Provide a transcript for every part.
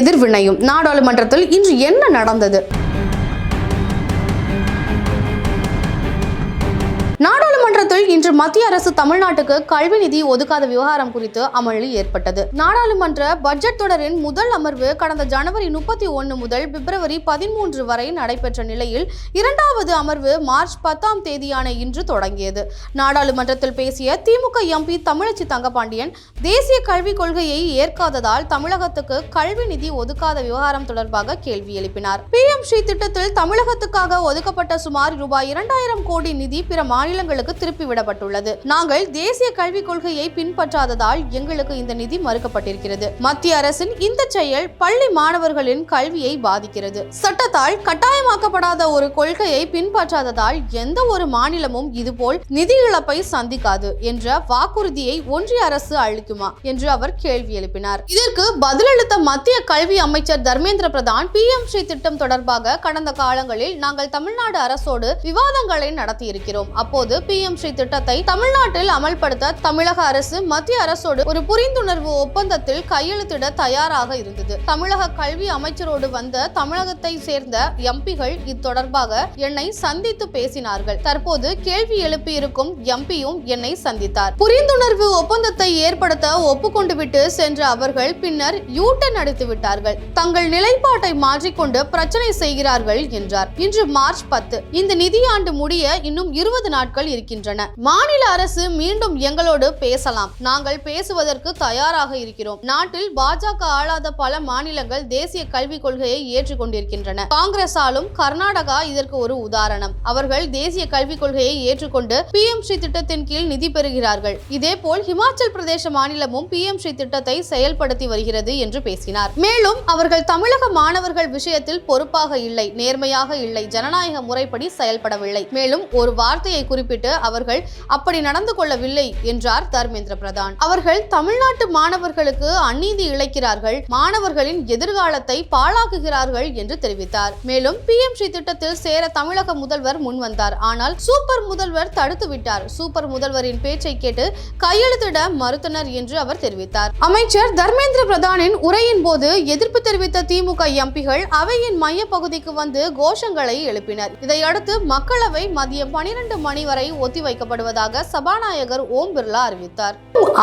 எதிர்வினையும். நாடாளுமன்றத்தில் இன்று என்ன நடந்தது? நாடாளுமன்றத்தில் இன்று மத்திய அரசு தமிழ்நாட்டுக்கு கல்வி நிதி ஒதுக்காத விவகாரம் குறித்து அமளி ஏற்பட்டது. நாடாளுமன்ற பட்ஜெட் தொடரின் முதல் அமர்வு கடந்த ஜனவரி முப்பத்தி ஒன்று முதல் பிப்ரவரி பதிமூன்று வரை நடைபெற்ற நிலையில் இரண்டாவது அமர்வு மார்ச் பத்தாம் தேதியான இன்று தொடங்கியது. நாடாளுமன்றத்தில் பேசிய திமுக எம்பி தமிழச்சி தங்கபாண்டியன் தேசிய கல்விக் கொள்கையை ஏற்காததால் தமிழகத்துக்கு கல்வி நிதி ஒதுக்காத விவகாரம் தொடர்பாக கேள்வி எழுப்பினார். பிஎம் ஸ்ரீ திட்டத்தில் தமிழகத்துக்காக ஒதுக்கப்பட்ட சுமார் ரூபாய் இரண்டாயிரம் கோடி நிதி பிற மாநிலங்களுக்கு திருப்பி விடப்பட்டுள்ளது நாங்கள் தேசிய கல்விக் கொள்கையை பின்பற்றாததால் எங்களுக்கு இந்த நிதி மறுக்கப்பட்டிருக்கிறது. மத்திய அரசின் இந்த செயல் பள்ளி மாணவர்களின் கல்வியை பாதிக்கிறது. சட்டத்தால் கட்டாயமாக்கப்படாத ஒரு கொள்கையை பின்பற்றாததால் எந்த ஒரு மாநிலமும் இதுபோல் நிதி இழப்பை சந்திக்காது என்ற வாக்குறுதியை ஒன்றிய அரசு அளிக்குமா என்று அவர் கேள்வி எழுப்பினார். இதற்கு பதிலளித்த மத்திய கல்வி அமைச்சர் தர்மேந்திர பிரதான் பி எம் ஸ்ரீ திட்டம் தொடர்பாக கடந்த காலங்களில் நாங்கள் தமிழ்நாடு அரசோடு விவாதங்களை நடத்தியிருக்கிறோம். அப்போது பி எம் ஸ்ரீ திட்டத்தை தமிழ்நாட்டில் அமல்படுத்த தமிழக அரசு மத்திய அரசோடு ஒரு புரிந்துணர்வு ஒப்பந்தத்தில் கையெழுத்திட தயாராக இருந்தது. தமிழக கல்வி அமைச்சரோடு வந்த தமிழகத்தை சேர்ந்த எம்பிகள் இது தொடர்பாக என்னை சந்தித்து பேசினார்கள். தற்போது கேள்வி எழுப்பியிருக்கும் எம்பியும் என்னை சந்தித்தார். புரிந்துணர்வு ஒப்பந்தத்தை ஏற்படுத்த ஒப்புக்கொண்டுவிட்டு சென்ற அவர்கள் பின்னர் யூட்டன் அடித்து விட்டார்கள். தங்கள் நிலைப்பாட்டை மாற்றிக்கொண்டு பிரச்சனை செய்கிறார்கள் என்றார். இன்று மார்ச் பத்து. இந்த நிதியாண்டு முடிய இன்னும் இருபது நாட்கள் இருக்கின்றன மாநில அரசு மீண்டும் எங்களோடு பேசலாம். நாங்கள் பேசுவதற்கு தயாராக இருக்கிறோம். நாட்டில் பாஜக ஆளாத பல மாநிலங்கள் தேசிய கல்விக் கொள்கையை ஏற்றுக்கொண்டிருக்கின்றன காங்கிரசாலும் கர்நாடகா இதற்கு ஒரு உதாரணம். அவர்கள் தேசிய கல்விக் கொள்கையை ஏற்றுக்கொண்டு பி எம் ஸ்ரீ திட்டத்தின் கீழ் நிதி பெறுகிறார்கள். இதேபோல் ஹிமாச்சல் பிரதேச மாநிலமும் பி எம் ஸ்ரீ திட்டத்தை செயல்படுத்தி வருகிறது என்று பேசினார். மேலும் அவர்கள் தமிழக மாணவர்கள் விஷயத்தில் பொறுப்பாக இல்லை நேர்மையாக இல்லை ஜனநாயக முறைப்படி செயல்படவில்லை. மேலும் ஒரு வார்த்தையை குறிப்பிட்டு அவர்கள் அப்படி நடந்து கொள்ளவில்லை என்றார் தர்மேந்திர பிரதான். அவர்கள் தமிழ்நாட்டு மாணவர்களுக்கு அநீதி இழைக்கிறார்கள் மாணவர்களின் எதிர்காலத்தை பாழாக்குகிறார்கள் என்று தெரிவித்தார். மேலும் பி எம் ஸ்ரீ திட்டத்தில் சேர தமிழக முதல்வர் முன்வந்தார் ஆனால் சூப்பர் முதல்வர் தடுத்து விட்டார். சூப்பர் முதல்வரின் பேச்சை கேட்டு கையெழுத்திட மறுத்தனர் என்று அவர் தெரிவித்தார். அமைச்சர் தர்மேந்திர பிரதானின் உரையின் போது எதிர்ப்பு தெரிவித்த திமுக எம்பிகள் அவையின் மைய பகுதிக்கு வந்து கோஷங்களை எழுப்பினர். இதையடுத்து மக்களவை மதியம் பனிரெண்டு மணி வரை ஒத்திவைக்கப்படுவதாக சபாநாயகர் ஓம் பிர்லா அறிவித்தார்.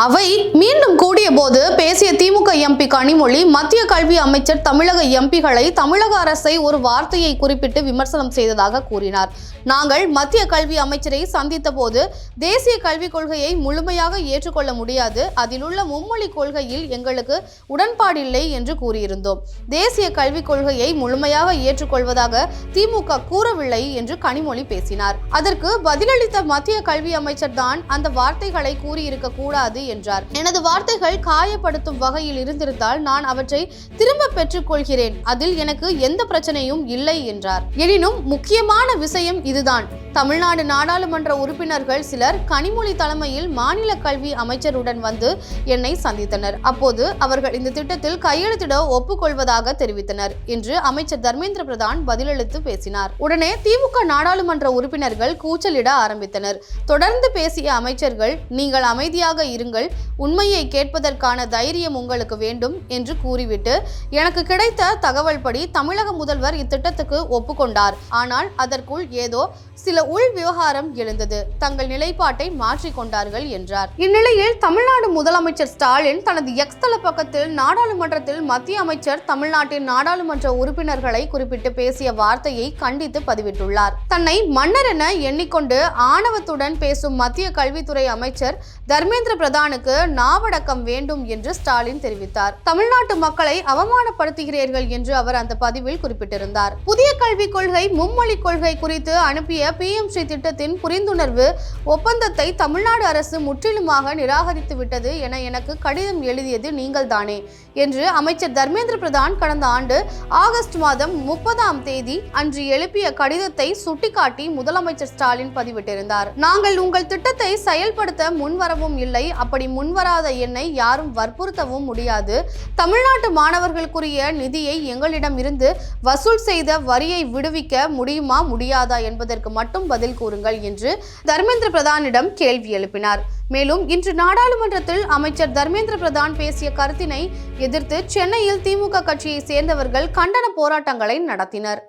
அவை மீண்டும் கூடிய போது பேசிய திமுக எம்பி கனிமொழி மத்திய கல்வி அமைச்சர் தமிழக எம்பிகளை தமிழக அரசை ஒரு வார்த்தையை குறிப்பிட்டு விமர்சனம் செய்ததாக கூறினார். நாங்கள் மத்திய கல்வி அமைச்சரை சந்தித்த போது தேசிய கல்விக் கொள்கையை முழுமையாக ஏற்றுக்கொள்ள முடியாது. அதிலுள்ள மும்மொழி கொள்கையில் எங்களுக்கு உடன்பாடில்லை என்று கூறியிருந்தோம். தேசிய கல்விக் கொள்கையை முழுமையாக ஏற்றுக்கொள்வதாக திமுக கூறவில்லை என்று கனிமொழி பேசினார். அதற்கு பதிலளித்த மத்திய கல்வி அமைச்சர் தான் அந்த வார்த்தைகளை கூறியிருக்க கூடாது என்றார். எனது வார்த்தைகள் காயப்படுத்தும் வகையில் இருந்திருந்தால் நான் அவற்றை திரும்ப பெற்றுக்கொள்கிறேன் அதில் எனக்கு எந்த பிரச்சனையும் இல்லை என்றார். எனினும் முக்கியமான விஷயம் இதுதான். தமிழ்நாடு நாடாளுமன்ற உறுப்பினர்கள் சிலர் கனிமொழி தலைமையில் மாநில கல்வி அமைச்சருடன் வந்து என்னை சந்தித்தனர். அப்போது அவர்கள் இந்த திட்டத்தில் கையெழுத்திட ஒப்புக்கொள்வதாக தெரிவித்தனர் என்று அமைச்சர் தர்மேந்திர பிரதான் பதிலளித்து பேசினார். உடனே திமுக நாடாளுமன்ற உறுப்பினர்கள் கூச்சலிட ஆரம்பித்தனர். தொடர்ந்து பேசிய அமைச்சர்கள் நீங்கள் அமைதியாக இருங்கள் உண்மையை கேட்பதற்கான தைரியம் உங்களுக்கு வேண்டும் என்று கூறிவிட்டு எனக்கு கிடைத்த தகவல் படி தமிழக முதல்வர் இத்திட்டத்துக்கு ஒப்புக்கொண்டார். ஆனால் அதற்குள் ஏதோ சில உள் விவகாரம் எழுந்தது. தங்கள் நிலைப்பாட்டை மாற்றிக்கொண்டார்கள் என்றார். இந்நிலையில் தமிழ்நாடு முதலமைச்சர் ஸ்டாலின் தனது எக்ஸ் தள பக்கத்தில் நாடாளுமன்றத்தில் மத்திய அமைச்சர் தமிழ்நாட்டின் நாடாளுமன்ற உறுப்பினர்களை குறிப்பிட்டு பேசிய வார்த்தையை கண்டித்து பதிவிட்டுள்ளார். தன்னை மன்னர் என எண்ணிக்கொண்டு ஆணவத்துடன் பேசும் மத்திய கல்வித்துறை அமைச்சர் தர்மேந்திர பிரதானுக்கு நாவடக்கம் வேண்டும் என்று ஸ்டாலின் தெரிவித்தார். தமிழ்நாட்டு மக்களை அவமானப்படுத்துகிறீர்கள் என்று அவர் அந்த பதிவில் குறிப்பிட்டிருந்தார். புதிய கல்விக் கொள்கை மும்மொழி கொள்கை குறித்து அனுப்பிய பி. எம் ஸ்ரீ திட்டத்தின் புரிந்துணர்வு ஒப்பந்தத்தை தமிழ்நாடு அரசு முற்றிலுமாக நிராகரித்து விட்டது என எனக்கு கடிதம் எழுதியது நீங்கள்தானே என்று அமைச்சர் தர்மேந்திர பிரதான் கடந்த ஆண்டு ஆகஸ்ட் மாதம் முப்பதாம் தேதி அன்று எழுப்பிய கடிதத்தை சுட்டிக்காட்டி முதலமைச்சர் ஸ்டாலின் பதிவிட்டிருந்தார். நாங்கள் உங்கள் திட்டத்தை செயல்படுத்த முன்வரவும் இல்லை. அப்படி முன்வராத என்னை யாரும் வற்புறுத்தவும் முடியாது. தமிழ்நாட்டு மாணவர்களுக்குரிய நிதியை எங்களிடம் இருந்து வசூல் செய்த வரியை விடுவிக்க முடியுமா முடியாதா என்பதற்கு மட்டும் மட்டும் பதில் கூறுங்கள் என்று தர்மேந்திர பிரதானிடம் கேள்வி எழுப்பினார். மேலும் இன்று நாடாளுமன்றத்தில் அமைச்சர் தர்மேந்திர பிரதான் பேசிய கருத்தினை எதிர்த்து சென்னையில் திமுக கட்சியை சேர்ந்தவர்கள் கண்டன போராட்டங்களை நடத்தினர்.